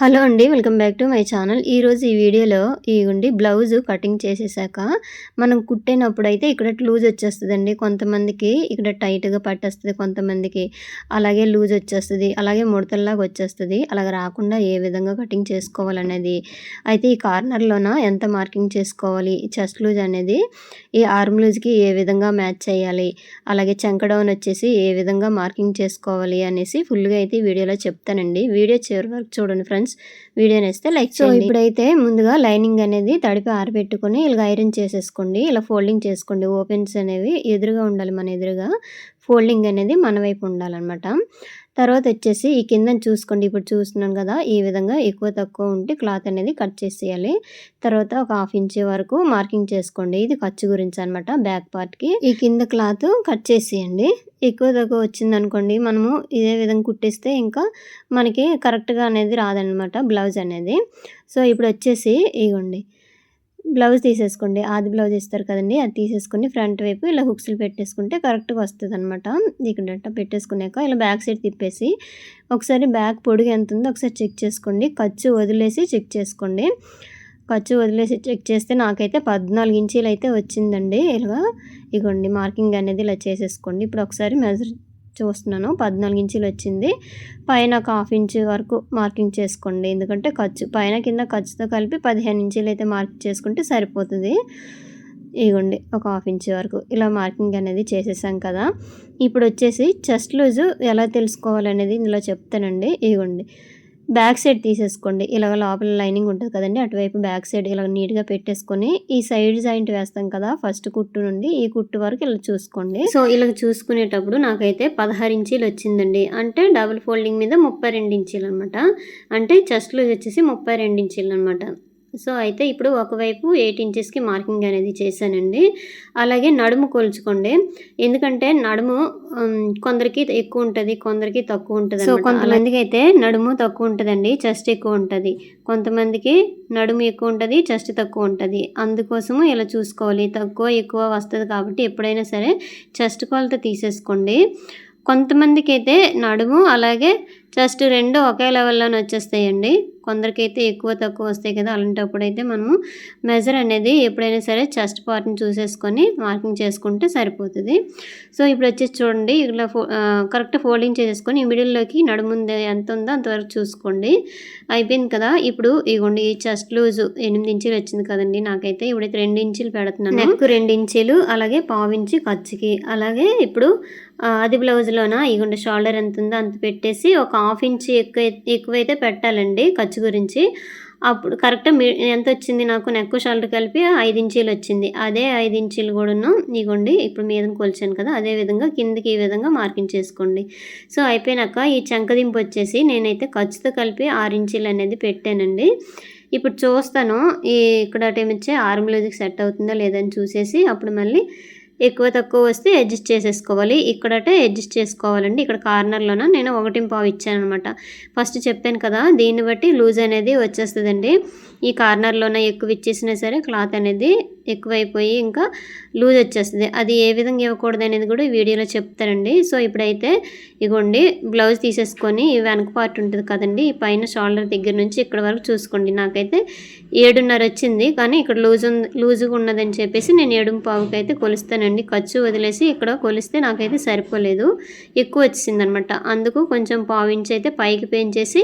Hello అండి welcome back to my channel. ఈరోజు ఈ వీడియోలో ఇవ్వండి బ్లౌజ్ కటింగ్ చేసేసాక మనం కుట్టినప్పుడు అయితే ఇక్కడ లూజ్ వచ్చేస్తుందండి. కొంతమందికి ఇక్కడ టైట్గా పట్టేస్తుంది కొంతమందికి అలాగే లూజ్ వచ్చేస్తుంది అలాగే ముడతల్లాగా వచ్చేస్తుంది. అలాగే రాకుండా ఏ విధంగా కటింగ్ చేసుకోవాలనేది అయితే ఈ కార్నర్లోన ఎంత మార్కింగ్ చేసుకోవాలి చెస్ట్ లూజ్ అనేది ఈ ఆర్మ్ లూజ్కి ఏ విధంగా మ్యాచ్ చేయాలి అలాగే చంక డౌన్ వచ్చేసి ఏ విధంగా మార్కింగ్ చేసుకోవాలి అనేసి ఫుల్గా అయితే వీడియోలో చెప్తానండి. వీడియో చివరి వరకు చూడండి ఫ్రెండ్స్. వీడియోని వేస్తే లైక్ సో ఇప్పుడైతే ముందుగా లైనింగ్ అనేది తడిపి ఆరబెట్టుకొని ఇలా ఐరన్ చేసేసుకోండి. ఇలా ఫోల్డింగ్ చేసుకోండి. ఓపెన్స్ అనేవి ఎదురుగా ఉండాలి మన ఎదురుగా. ఫోల్డింగ్ అనేది మన వైపు ఉండాలన్నమాట. తర్వాత వచ్చేసి ఈ కింద చూసుకోండి. ఇప్పుడు చూస్తున్నాను కదా ఈ విధంగా ఎక్కువ తక్కువ ఉంటే క్లాత్ అనేది కట్ చేసేయాలి. తర్వాత ఒక హాఫ్ ఇంచ్ వరకు మార్కింగ్ చేసుకోండి. ఇది ఖర్చు గురించి అనమాట బ్యాక్ పార్ట్కి ఈ కింద క్లాత్ కట్ చేసేయండి. ఎక్కువ తక్కువ వచ్చింది అనుకోండి మనము ఇదే విధంగా కుట్టేస్తే ఇంకా మనకి కరెక్ట్గా అనేది రాదనమాట బ్లౌజ్ అనేది. సో ఇప్పుడు వచ్చేసి ఇగోండి. బ్లౌజ్ తీసేసుకోండి. ఆది బ్లౌజ్ ఇస్తారు కదండి. అది తీసేసుకుని ఫ్రంట్ వైపు ఇలా హుక్స్లు పెట్టేసుకుంటే కరెక్ట్గా వస్తుంది అనమాట ఇక్కడ పెట్టేసుకున్నాక ఇలా బ్యాక్ సైడ్ తిప్పేసి ఒకసారి బ్యాక్ పొడుగు ఎంత ఉందో ఒకసారి చెక్ చేసుకోండి. ఖర్చు వదిలేసి చెక్ చేసుకోండి. ఖర్చు వదిలేసి చెక్ చేస్తే నాకైతే పద్నాలుగు ఇంచీలు అయితే వచ్చిందండి. ఇలా ఇగోండి మార్కింగ్ అనేది ఇలా చేసేసుకోండి. ఇప్పుడు ఒకసారి మెజర్ చూస్తున్నాను పద్నాలుగు ఇంచులు వచ్చింది. పైన ఒక హాఫ్ ఇంచ్ వరకు మార్కింగ్ చేసుకోండి. ఎందుకంటే ఖర్చు పైన కింద ఖర్చుతో కలిపి పదిహేను ఇంచులు అయితే మార్క్ చేసుకుంటే సరిపోతుంది. ఇగోండి ఒక హాఫ్ ఇంచ్ వరకు ఇలా మార్కింగ్ అనేది చేసేసాం కదా. ఇప్పుడు వచ్చేసి చెస్ట్ లూజు ఎలా తెలుసుకోవాలనేది ఇందులో చెప్తానండి. ఇగోండి బ్యాక్ సైడ్ తీసేసుకోండి. ఇలాగ లోపల లైనింగ్ ఉంటుంది కదండి అటువైపు బ్యాక్ సైడ్ ఇలా నీట్గా పెట్టేసుకొని ఈ సైడ్ జాయింట్ వేస్తాం కదా ఫస్ట్ కుట్టు నుండి ఈ కుట్టు వరకు ఇలా చూసుకోండి. సో ఇలా చూసుకునేటప్పుడు నాకైతే పదహారు ఇంచీలు వచ్చిందండి. అంటే డబుల్ ఫోల్డింగ్ మీద ముప్పై రెండు ఇంచీలు అనమాట అంటే చెస్ట్లో వచ్చేసి ముప్పై రెండు ఇంచీలు అనమాట సో అయితే ఇప్పుడు ఒకవైపు ఎయిట్ ఇంచెస్కి మార్కింగ్ అనేది చేశానండి. అలాగే నడుము కొలుచుకోండి. ఎందుకంటే నడుము కొందరికి ఎక్కువ ఉంటుంది కొందరికి తక్కువ ఉంటుంది సో కొంతమందికి అయితే నడుము తక్కువ ఉంటుందండి చెస్ట్ ఎక్కువ ఉంటుంది. కొంతమందికి నడుము ఎక్కువ ఉంటుంది చెస్ట్ తక్కువ ఉంటుంది. అందుకోసము ఇలా చూసుకోవాలి. తక్కువ ఎక్కువ వస్తుంది కాబట్టి ఎప్పుడైనా సరే చెస్ట్ కొలత తీసేసుకోండి. కొంతమందికి అయితే నడుము అలాగే జస్ట్ రెండు ఒకే లెవెల్లోనే వచ్చేస్తాయండి. కొందరికైతే ఎక్కువ తక్కువ వస్తాయి కదా అలాంటప్పుడు అయితే మనము మెజర్ అనేది ఎప్పుడైనా సరే చెస్ట్ పార్ట్ని చూసేసుకొని మార్కింగ్ చేసుకుంటే సరిపోతుంది. సో ఇప్పుడు వచ్చేసి చూడండి ఇలా ఫో కరెక్ట్ ఫోల్డింగ్ చేసేసుకొని మిడిల్లోకి నడుముంది ఎంత ఉందో అంతవరకు చూసుకోండి. అయిపోయింది కదా ఇప్పుడు ఇగోండి ఈ చెస్ట్ లూజ్ ఎనిమిది ఇంచులు వచ్చింది కదండి నాకైతే ఇప్పుడైతే రెండు ఇంచులు పెడుతున్నాను. నెక్ రెండు ఇంచులు అలాగే పావు ఇంచు ఖర్చుకి. అలాగే ఇప్పుడు అది బ్లౌజ్లోన ఇగుండి షోల్డర్ ఎంత ఉందో అంత పెట్టేసి ఒక హాఫ్ ఇంచ్ ఎక్కువ ఎక్కువైతే పెట్టాలండి ఖర్చు గురించి. అప్పుడు కరెక్ట్ ఎంత వచ్చింది నాకు నెక్ షోల్డర్ కలిపి ఐదు ఇంచీలు వచ్చింది. అదే ఐదు ఇంచీలు కూడాను ఇగోండి ఇప్పుడు మీద కొలిచాను కదా అదే విధంగా కిందకి ఈ విధంగా మార్కింగ్ చేసుకోండి. సో అయిపోయినాక ఈ చంకదింపు వచ్చేసి నేనైతే ఖర్చుతో కలిపి ఆరు ఇంచీలు అనేది పెట్టానండి. ఇప్పుడు చూస్తాను ఈ ఇక్కడ టైం ఇచ్చే ఆర్మ్ సెట్ అవుతుందా లేదని చూసేసి అప్పుడు మళ్ళీ ఎక్కువ తక్కువ వస్తే అడ్జస్ట్ చేసేసుకోవాలి. ఇక్కడటే అడ్జస్ట్ చేసుకోవాలండి. ఇక్కడ కార్నర్లోన నేను ఒకటి పావు ఇచ్చాను అనమాట ఫస్ట్ చెప్పాను కదా దీన్ని బట్టి లూజ్ అనేది వచ్చేస్తుందండి. ఈ కార్నర్లోన ఎక్కువ ఇచ్చేసినా సరే క్లాత్ అనేది ఎక్కువైపోయి ఇంకా లూజ్ వచ్చేస్తుంది. అది ఏ విధంగా ఇవ్వకూడదు అనేది కూడా వీడియోలో చెప్తారండి సో ఇప్పుడైతే ఇగోండి బ్లౌజ్ తీసేసుకొని వెనక పార్ట్ ఉంటుంది కదండి ఈ పైన షోల్డర్ దగ్గర నుంచి ఇక్కడ వరకు చూసుకోండి. నాకైతే ఏడున్నర వచ్చింది కానీ ఇక్కడ లూజ్ ఉంది లూజుగా ఉన్నదని చెప్పేసి నేను ఏడు పావుకి అయితే కొలుస్తానండి. ఖర్చు వదిలేసి ఇక్కడ కొలిస్తే నాకైతే సరిపోలేదు. ఎక్కువ వచ్చింది అనమాట అందుకు కొంచెం పావు ఇంచ్ అయితే పైకి పెంచేసి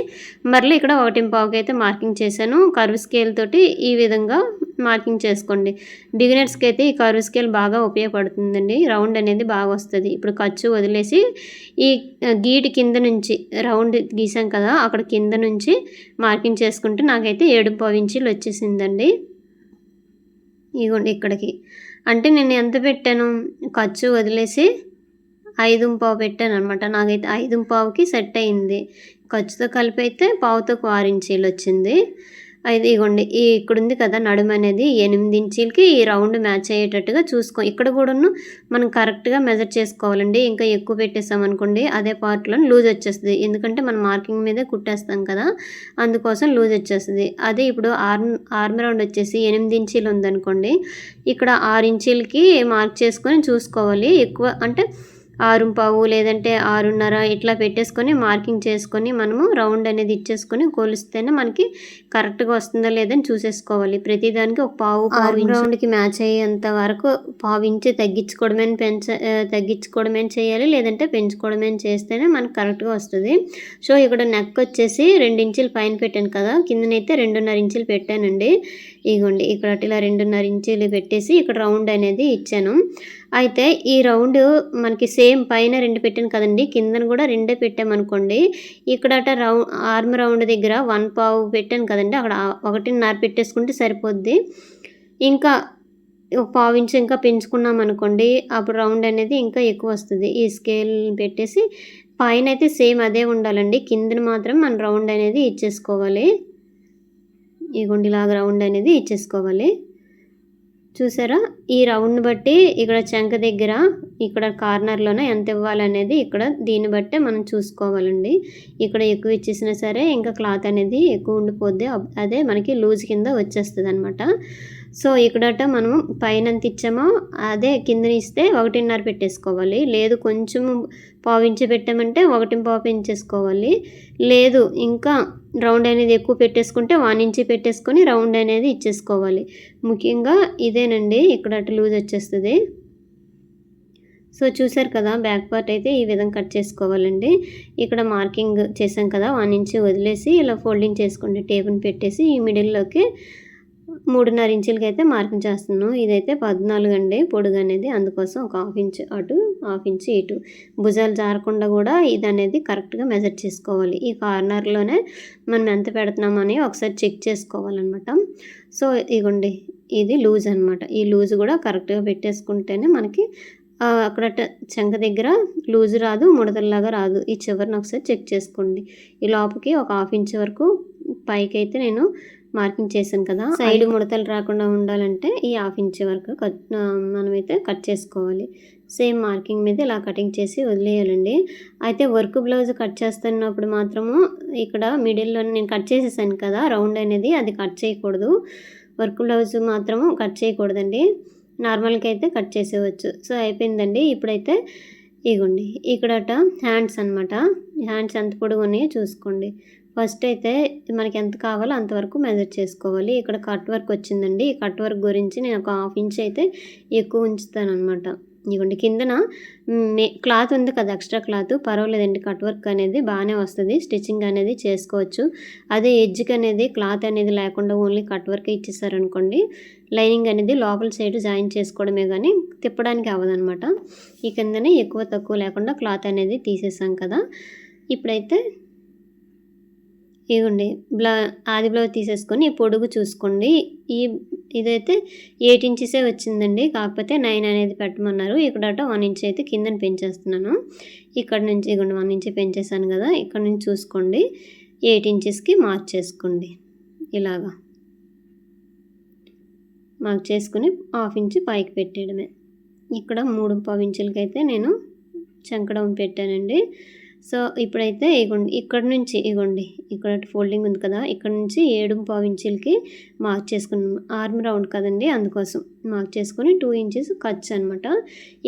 మరలా ఇక్కడ ఒకటి పావుకి అయితే మార్కింగ్ చేశాను. కర్వ్ స్కేల్ తోటి ఈ విధంగా మార్కింగ్ చేసుకోండి. బిగినర్స్కి అయితే ఈ కర్వ్ స్కేల్ బాగా ఉపయోగపడుతుందండి. రౌండ్ అనేది బాగా వస్తుంది. ఇప్పుడు ఖర్చు వదిలేసి ఈ గీటి కింద నుంచి రౌండ్ గీసాం కదా అక్కడ కింద నుంచి మార్కింగ్ చేసుకుంటే నాకైతే ఏడు ఇంచీలు వచ్చేసిందండి. ఇగోండి ఇక్కడికి. అంటే నేను ఎంత పెట్టాను? ఖర్చు వదిలేసి ఐదు పావు పెట్టాను అనమాట నాకైతే ఐదు పావుకి సెట్ అయింది. ఖర్చుతో కలిపి అయితే పావుతో ఆరు ఇంచీలు వచ్చింది. అయితే ఇగోండి ఈ ఇక్కడ ఉంది కదా నడుము అనేది ఎనిమిది ఇంచీలకి ఈ రౌండ్ మ్యాచ్ అయ్యేటట్టుగా చూసుకో. ఇక్కడ కూడాను మనం కరెక్ట్గా మెజర్ చేసుకోవాలండి. ఇంకా ఎక్కువ పెట్టేస్తాం అనుకోండి అదే పార్ట్లో లూజ్ వచ్చేస్తుంది. ఎందుకంటే మనం మార్కింగ్ మీదే కుట్టేస్తాం కదా అందుకోసం లూజ్ వచ్చేస్తుంది. అదే ఇప్పుడు ఆర్మ్ ఆర్మ్ రౌండ్ వచ్చేసి ఎనిమిది ఇంచీలు ఉందనుకోండి ఇక్కడ ఆరు ఇంచీలకి మార్క్ చేసుకొని చూసుకోవాలి. ఎక్కువ అంటే ఆరు పావు లేదంటే ఆరున్నర ఇట్లా పెట్టేసుకొని మార్కింగ్ చేసుకొని మనము రౌండ్ అనేది ఇచ్చేసుకొని కొలిస్తేనే మనకి కరెక్ట్గా వస్తుందా లేదని చూసేసుకోవాలి. ప్రతిదానికి ఒక పావు పావు రౌండ్కి మ్యాచ్ అయ్యేంత వరకు పావు ఇంచు తగ్గించుకోవడమే పెంచ తగ్గించుకోవడమే చేయాలి. లేదంటే పెంచుకోవడమే చేస్తేనే మనకు కరెక్ట్గా వస్తుంది. సో ఇక్కడ నెక్ వచ్చేసి రెండు ఇంచులు పైన పెట్టాను కదా కిందనైతే రెండున్నర ఇంచులు పెట్టానండి. ఇగోండి ఇక్కడ ఇలా రెండున్నర ఇంచులు పెట్టేసి ఇక్కడ రౌండ్ అనేది ఇచ్చాను. అయితే ఈ రౌండ్ మనకి సేమ్ పైన రెండు పెట్టాను కదండి కిందన కూడా రెండే పెట్టామనుకోండి ఇక్కడట రౌ ఆర్మ్ రౌండ్ దగ్గర వన్ పావు పెట్టాను కదండి అక్కడ ఒకటిన్నర పెట్టేసుకుంటే సరిపోద్ది. ఇంకా ఒక పావు ఇంచు ఇంకా పెంచుకున్నాం అనుకోండి అప్పుడు రౌండ్ అనేది ఇంకా ఎక్కువ వస్తుంది. ఈ స్కేల్ పెట్టేసి పైన అయితే సేమ్ అదే ఉండాలండి కిందన మాత్రం మనం రౌండ్ అనేది ఇచ్చేసుకోవాలి. ఈ గుండిలాగా రౌండ్ అనేది ఇచ్చేసుకోవాలి. చూసారా? ఈ రౌండ్ బట్టి ఇక్కడ చంక దగ్గర ఇక్కడ కార్నర్లోనే ఎంత ఇవ్వాలనేది ఇక్కడ దీన్ని బట్టే మనం చూసుకోవాలండి. ఇక్కడ ఎక్కువ ఇచ్చేసినా సరే ఇంకా క్లాత్ అనేది ఎక్కువ ఉండిపోద్ది. అదే మనకి లూజ్ కింద వచ్చేస్తుంది అనమాట సో ఇక్కడట మనం పైన ఎంత ఇచ్చామో అదే కింద ఇస్తే ఒకటిన్నర పెట్టేసుకోవాలి. లేదు కొంచెం పావించి పెట్టామంటే ఒకటి పావు పెంచేసుకోవాలి లేదు ఇంకా రౌండ్ అనేది ఎక్కువ పెట్టేసుకుంటే వన్ ఇంచి పెట్టేసుకొని రౌండ్ అనేది ఇచ్చేసుకోవాలి. ముఖ్యంగా ఇదేనండి ఇక్కడ అటు లూజ్ వచ్చేస్తుంది. సో చూసారు కదా బ్యాక్ పార్ట్ అయితే ఈ విధంగా కట్ చేసుకోవాలండి. ఇక్కడ మార్కింగ్ చేసాం కదా వన్ ఇంచ్ వదిలేసి ఇలా ఫోల్డింగ్ చేసుకోండి టేబుల్ పెట్టేసి ఈ మిడిల్లోకి మూడున్నర ఇంచులకి అయితే మార్కింగ్ చేస్తున్నాను. ఇదైతే పద్నాలుగు అండి. పొడుగు అనేది అందుకోసం ఒక హాఫ్ ఇంచ్ అటు హాఫ్ ఇంచ్ ఇటు. భుజాలు జారకుండా కూడా ఇది అనేది కరెక్ట్గా మెజర్ చేసుకోవాలి. ఈ కార్నర్లోనే మనం ఎంత పెడుతున్నామని ఒకసారి చెక్ చేసుకోవాలన్నమాట. సో ఇగోండి. ఇది లూజ్ అనమాట ఈ లూజ్ కూడా కరెక్ట్గా పెట్టేసుకుంటేనే మనకి అక్కడ చెంక దగ్గర లూజ్ రాదు ముడతల్లాగా రాదు. ఈ చివరిని ఒకసారి చెక్ చేసుకోండి. ఈ లోపలికి ఒక హాఫ్ ఇంచ్ వరకు పైకి అయితే నేను మార్కింగ్ చేశాను కదా సైడ్ ముడతలు రాకుండా ఉండాలంటే ఈ హాఫ్ ఇంచ్ వరకు కట్ మనమైతే కట్ చేసుకోవాలి. సేమ్ మార్కింగ్ మీద ఇలా కటింగ్ చేసి వదిలేయాలండి. అయితే వర్క్ బ్లౌజ్ కట్ చేస్తున్నప్పుడు మాత్రము ఇక్కడ మిడిల్లో నేను కట్ చేసేసాను కదా రౌండ్ అనేది అది కట్ చేయకూడదు. వర్క్ బ్లౌజ్ మాత్రము కట్ చేయకూడదండి. నార్మల్గా అయితే కట్ చేసేవచ్చు సో అయిపోయిందండి. ఇప్పుడైతే ఇగోండి ఇక్కడట హ్యాండ్స్ అనమాట హ్యాండ్స్ ఎంత పొడుగున్నాయో చూసుకోండి. ఫస్ట్ అయితే మనకి ఎంత కావాలో అంతవరకు మెజర్ చేసుకోవాలి. ఇక్కడ కట్ వర్క్ వచ్చిందండి. ఈ కట్ వర్క్ గురించి నేను ఒక హాఫ్ ఇంచ్ అయితే ఎక్కువ ఉంచుతాను అనమాట ఇవ్వండి కిందన క్లాత్ ఉంది కదా ఎక్స్ట్రా క్లాత్. పర్వాలేదండి కట్ వర్క్ అనేది బాగానే వస్తుంది. స్టిచ్చింగ్ అనేది చేసుకోవచ్చు. అదే ఎడ్జ్కి అనేది క్లాత్ అనేది లేకుండా ఓన్లీ కట్ వర్క్ ఇచ్చేసారనుకోండి లైనింగ్ అనేది లోపల సైడ్ జాయిన్ చేసుకోవడమే కానీ తిప్పడానికి అవ్వదనమాట ఈ కిందనే ఎక్కువ తక్కువ లేకుండా క్లాత్ అనేది తీసేసాం కదా. ఇప్పుడైతే ఇవ్వండి బ్లా ఆది బ్లౌజ్ తీసేసుకొని పొడుగు చూసుకోండి. ఈ ఇదైతే ఎయిట్ ఇంచెసే వచ్చిందండి కాకపోతే నైన్ అనేది పెట్టమన్నారు. ఇక్కడ వన్ ఇంచ్ అయితే కిందన పెంచేస్తున్నాను. ఇక్కడ నుంచి ఇవ్వండి వన్ ఇంచ్ పెంచేసాను కదా ఇక్కడ నుంచి చూసుకోండి. ఎయిట్ ఇంచెస్కి మార్చేసుకోండి. ఇలాగా. మార్క్ చేసుకుని హాఫ్ ఇంచ్ పైకి పెట్టేయడమే. ఇక్కడ మూడు పావు ఇంచులకి అయితే నేను చంకడం పెట్టానండి. సో ఇప్పుడైతే ఇగోండి ఇక్కడ నుంచి ఇగోండి ఇక్కడ ఫోల్డింగ్ ఉంది కదా ఇక్కడ నుంచి ఏడు పావు ఇంచులకి మార్క్ చేసుకున్నాం. ఆర్మ్ రౌండ్ కదండి అందుకోసం మార్క్ చేసుకొని టూ ఇంచెస్ ఖర్చు అనమాట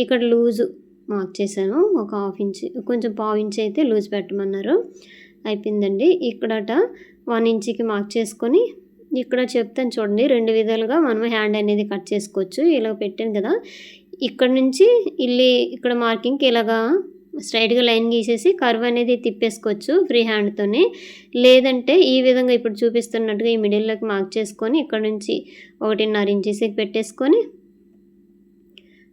ఇక్కడ లూజు మార్క్ చేశాను ఒక హాఫ్ ఇంచ్ కొంచెం పావు ఇంచ్ అయితే లూజ్ పెట్టమన్నారు. అయిపోయిందండి. ఇక్కడట వన్ ఇంచ్కి మార్క్ చేసుకొని ఇక్కడ చెప్తాను చూడండి. రెండు విధాలుగా మనం హ్యాండ్ అనేది కట్ చేసుకోవచ్చు. ఇలా పెట్టాను కదా. ఇక్కడ నుంచి ఇల్లి ఇక్కడ మార్కింగ్కి ఇలాగా స్ట్రైట్గా లైన్ గీసేసి కర్వ్ అనేది తిప్పేసుకోవచ్చు ఫ్రీ హ్యాండ్తోనే లేదంటే ఈ విధంగా ఇప్పుడు చూపిస్తున్నట్టుగా ఈ మిడిల్లోకి మార్క్ చేసుకొని ఇక్కడ నుంచి ఒకటిన్నర ఇంచెస్కి పెట్టేసుకొని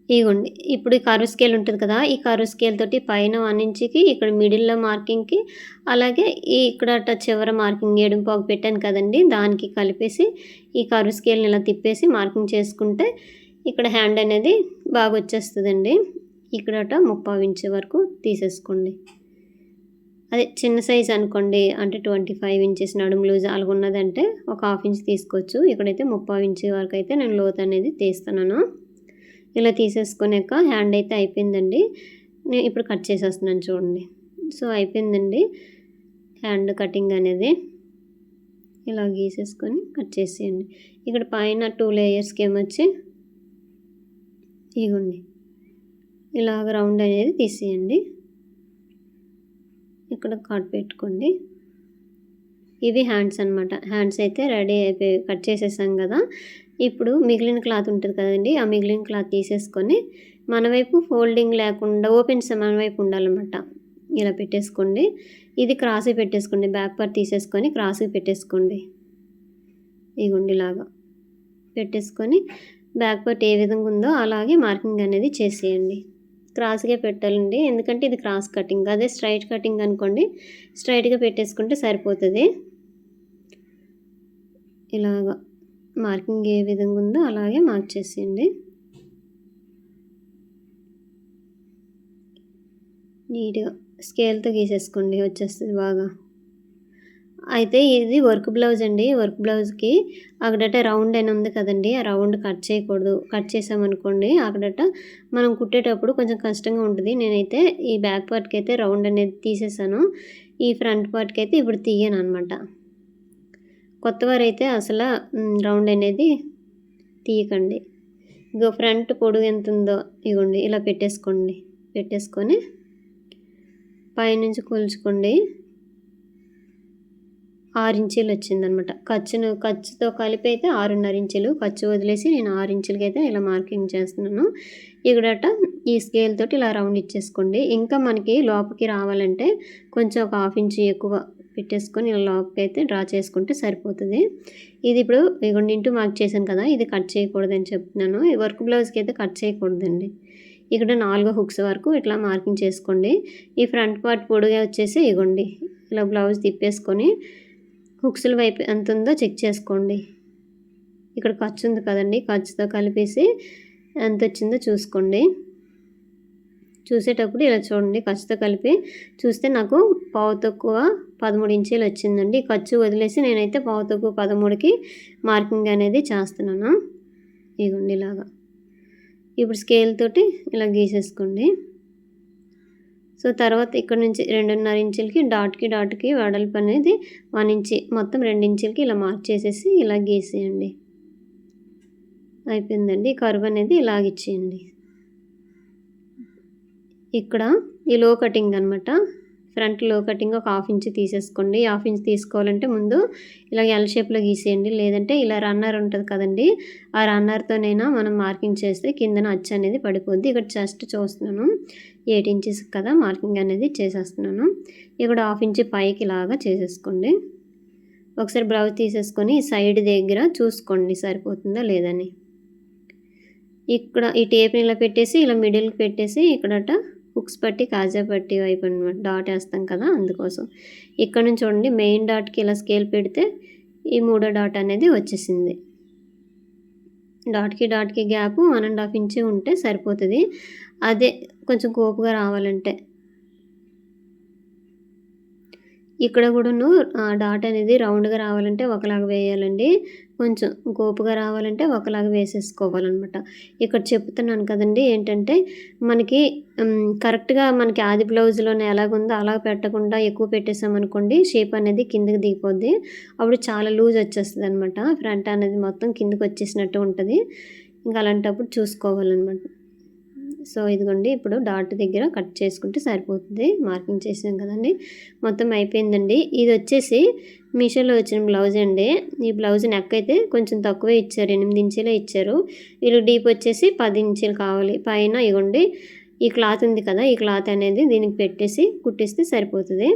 ఇగోండి. ఇప్పుడు ఈ కర్వ్ స్కేల్ ఉంటుంది కదా ఈ కర్వ్ స్కేల్ తోటి పైన వన్ ఇంచుకి ఇక్కడ మిడిల్లో మార్కింగ్కి అలాగే ఈ ఇక్కడ చివర మార్కింగ్ ఏడు పాగు పెట్టాను కదండి దానికి కలిపేసి ఈ కరువు స్కేల్ని ఇలా తిప్పేసి మార్కింగ్ చేసుకుంటే ఇక్కడ హ్యాండ్ అనేది బాగా వచ్చేస్తుందండి. ఇక్కడట ముప్పావు ఇంచు వరకు తీసేసుకోండి. అదే చిన్న సైజ్ అనుకోండి అంటే ట్వంటీ ఫైవ్ ఇంచెస్ నడుము లూజ్ అలాగ ఉన్నదంటే ఒక హాఫ్ ఇంచ్ తీసుకోవచ్చు. ఇక్కడైతే ముప్పావు ఇంచు వరకు అయితే నేను లోత్ అనేది తీస్తున్నాను. ఇలా తీసేసుకున్నాక హ్యాండ్ అయితే అయిపోయిందండి. నేను ఇప్పుడు కట్ చేసేస్తున్నాను చూడండి. సో అయిపోయిందండి. హ్యాండ్ కటింగ్ అనేది ఇలా గీసేసుకొని కట్ చేసేయండి. ఇక్కడ పైన టూ లేయర్స్కి ఏమొచ్చి ఇగోండి. ఇలాగ రౌండ్ అనేది తీసేయండి. ఇక్కడ కట్ పెట్టుకోండి. ఇవి హ్యాండ్స్ అనమాట హ్యాండ్స్ అయితే రెడీ అయిపోయి కట్ చేసేసాం కదా. ఇప్పుడు మిగిలిన క్లాత్ ఉంటుంది కదండి ఆ మిగిలిన క్లాత్ తీసేసుకొని మన వైపు ఫోల్డింగ్ లేకుండా ఓపెన్స్ మన వైపు ఉండాలన్నమాట. ఇలా పెట్టేసుకోండి. ఇది క్రాస్ పెట్టేసుకోండి. బ్యాక్ పార్ట్ తీసేసుకొని క్రాస్ పెట్టేసుకోండి. ఇగుండి ఇలాగా పెట్టేసుకొని బ్యాక్ పార్ట్ ఏ విధంగా ఉందో అలాగే మార్కింగ్ అనేది చేసేయండి. క్రాస్గా పెట్టాలండి. ఎందుకంటే ఇది క్రాస్ కటింగ్. అదే స్ట్రైట్ కటింగ్ అనుకోండి. స్ట్రైట్గా పెట్టేసుకుంటే సరిపోతుంది. ఇలాగా మార్కింగ్ ఏ విధంగా ఉందో అలాగే మార్క్ చేసేయండి నీట్గా స్కేల్తో గీసేసుకోండి వచ్చేస్తుంది బాగా. అయితే ఇది వర్క్ బ్లౌజ్ అండి. వర్క్ బ్లౌజ్కి అక్కడట రౌండ్ అని ఉంది కదండి. ఆ రౌండ్ కట్ చేయకూడదు. కట్ చేసామనుకోండి అక్కడట మనం కుట్టేటప్పుడు కొంచెం కష్టంగా ఉంటుంది. నేనైతే ఈ బ్యాక్ పార్ట్కి అయితే రౌండ్ అనేది తీసేసాను. ఈ ఫ్రంట్ పార్ట్కి అయితే ఇప్పుడు తీయను అనమాట కొత్తవారైతే అసలు రౌండ్ అనేది తీయకండి. ఇగో ఫ్రంట్ పొడుగు ఎంత ఉందో ఇగోండి ఇలా పెట్టేసుకోండి. పెట్టేసుకొని పైనుంచి కూల్చుకోండి. ఆరు ఇంచీలు వచ్చిందనమాట. ఖర్చును ఖర్చుతో కలిపి అయితే ఆరున్నర ఇంచులు. ఖర్చు వదిలేసి నేను ఆరు ఇంచులకి అయితే ఇలా మార్కింగ్ చేస్తున్నాను. ఇక్కడట ఈ స్కేల్ తోటి ఇలా రౌండ్ ఇచ్చేసుకోండి. ఇంకా మనకి లోపలికి రావాలంటే కొంచెం ఒక హాఫ్ ఇంచు ఎక్కువ పెట్టేసుకొని ఇలా లాక్ అయితే డ్రా చేసుకుంటే సరిపోతుంది. ఇది ఇప్పుడు ఇగోండి ఇంటూ మార్క్ చేశాను కదా ఇది కట్ చేయకూడదని చెప్తున్నాను. ఈ వర్క్ బ్లౌజ్కి అయితే కట్ చేయకూడదండి. ఇక్కడ నాలుగో హుక్స్ వరకు ఇట్లా మార్కింగ్ చేసుకోండి. ఈ ఫ్రంట్ పార్ట్ పొడిగా వచ్చేసి ఇగోండి ఇలా బ్లౌజ్ తిప్పేసుకొని హుక్స్ల వైపు ఎంత ఉందో చెక్ చేసుకోండి. ఇక్కడ ఖర్చు ఉంది కదండి ఖర్చుతో కలిపేసి ఎంత వచ్చిందో చూసుకోండి. చూసేటప్పుడు ఇలా చూడండి ఖర్చుతో కలిపి చూస్తే నాకు పావు తక్కువ పదమూడు ఇంచీలు వచ్చిందండి. ఖర్చు వదిలేసి నేనైతే పావు తక్కువ పదమూడుకి మార్కింగ్ అనేది చేస్తున్నాను. ఇగోండి ఇలాగా. ఇప్పుడు స్కేల్ తోటి ఇలా గీసేసుకోండి. సో తర్వాత ఇక్కడ నుంచి రెండున్నర ఇంచులకి డాట్కి డాట్కి వెడల్పు అనేది వన్ ఇంచి మొత్తం రెండు ఇంచులకి ఇలా మార్క్ చేసేసి ఇలా గీసేయండి. అయిపోయిందండి. కరువు అనేది ఇలాగిచ్చేయండి ఇక్కడ ఈ లో కటింగ్ అనమాట ఫ్రంట్లో కటింగ్ ఒక హాఫ్ ఇంచ్ తీసేసుకోండి. హాఫ్ ఇంచ్ తీసుకోవాలంటే ముందు ఇలా ఎల్ షేప్లో గీసేయండి. లేదంటే ఇలా రన్నర్ ఉంటుంది కదండి. ఆ రన్నర్తోనైనా మనం మార్కింగ్ చేస్తే కిందన అచ్చు అనేది పడిపోద్ది. ఇక్కడ జస్ట్ చూస్తున్నాను. ఎయిట్ ఇంచెస్ కదా మార్కింగ్ అనేది చేసేస్తున్నాను. ఇక్కడ హాఫ్ ఇంచ్ పైకి ఇలాగా చేసేసుకోండి. ఒకసారి బ్లౌజ్ తీసేసుకొని సైడ్ దగ్గర చూసుకోండి సరిపోతుందా లేదని. ఇక్కడ ఈ టేప్ని ఇలా పెట్టేసి ఇలా మిడిల్కి పెట్టేసి ఇక్కడట హుక్స్ పట్టి కాజా పట్టి వైపు అనమాట డాట్ వేస్తాం కదా అందుకోసం. ఇక్కడ నుంచి చూడండి మెయిన్ డాట్కి ఇలా స్కేల్ పెడితే ఈ మూడో డాట్ అనేది వచ్చేసింది. డాట్కి డాట్కి గ్యాప్ వన్ అండ్ హాఫ్ ఇంచే ఉంటే సరిపోతుంది. అదే కొంచెం కోపుగా రావాలంటే ఇక్కడ కూడాను డాట్ అనేది రౌండ్గా రావాలంటే ఒకలాగా వేయాలండి. కొంచెం గోపుగా రావాలంటే ఒకలాగా వేసేసుకోవాలన్నమాట. ఇక్కడ చెప్తున్నాను కదండి ఏంటంటే మనకి కరెక్ట్గా మనకి ఆది బ్లౌజ్లోనే ఎలాగుందో అలా పెట్టకుండా ఎక్కువ పెట్టేసామనుకోండి షేప్ అనేది కిందకి దిగిపోద్ది. అప్పుడు చాలా లూజ్ వచ్చేస్తుంది అనమాట ఫ్రంట్ అనేది మొత్తం కిందకి వచ్చేసినట్టు ఉంటుంది. ఇంకా అలాంటప్పుడు చూసుకోవాలన్నమాట. సో ఇదిగోండి ఇప్పుడు డాట్ దగ్గర కట్ చేసుకుంటే సరిపోతుంది. మార్కింగ్ చేసాం కదండి మొత్తం అయిపోయిందండి. ఇది వచ్చేసి మీషోలో వచ్చిన బ్లౌజ్ అండి. ఈ బ్లౌజ్ నెక్ అయితే కొంచెం తక్కువే ఇచ్చారు ఎనిమిది ఇంచులే ఇచ్చారు. వీళ్ళు డీప్ వచ్చేసి పది ఇంచులు కావాలి. పైన ఇవ్వండి ఈ క్లాత్ ఉంది కదా ఈ క్లాత్ అనేది దీనికి పెట్టేసి కుట్టిస్తే సరిపోతుంది.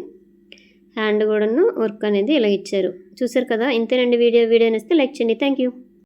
హ్యాండ్ కూడాను వర్క్ అనేది ఇలా ఇచ్చారు. చూసారు కదా ఇంతేనండి వీడియో. వీడియో నేస్తే లైక్ చేయండి. Thank you.